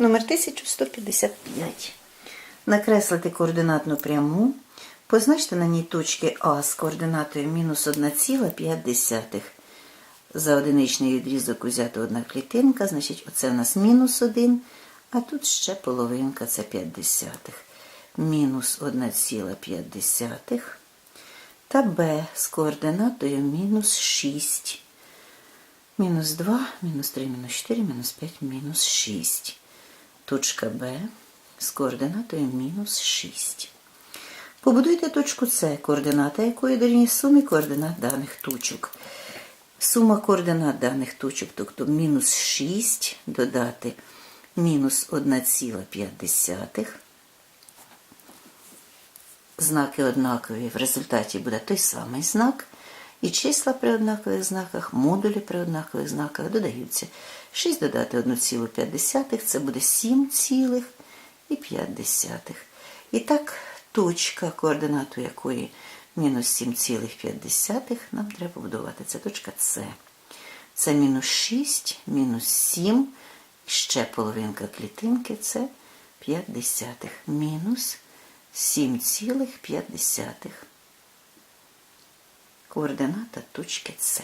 Номер 1155. Накреслити координатну пряму. Позначте на ній точки А з координатою мінус 1,5. За одиничний відрізок узято одна клітинка, значить оце у нас мінус 1, а тут ще половинка, це 5 десятих. Мінус 1,5 та Б з координатою мінус 6. Мінус 2, мінус 3, мінус 4, мінус 5, мінус 6. Точка Б з координатою мінус 6. Побудуйте точку С, координата якої дорівнює сумі координат даних точок. Сума координат даних точок, тобто мінус 6 додати мінус 1,5. Знаки однакові, в результаті буде той самий знак. І числа при однакових знаках, модулі при однакових знаках додаються. 6 додати 1,5 це буде 7,5. І так, точка, координату якої мінус 7,5 нам треба побудувати. Це точка С. Це мінус 6, мінус 7, ще половинка клітинки це 5 десятих. Мінус 7,5. Координата точки С.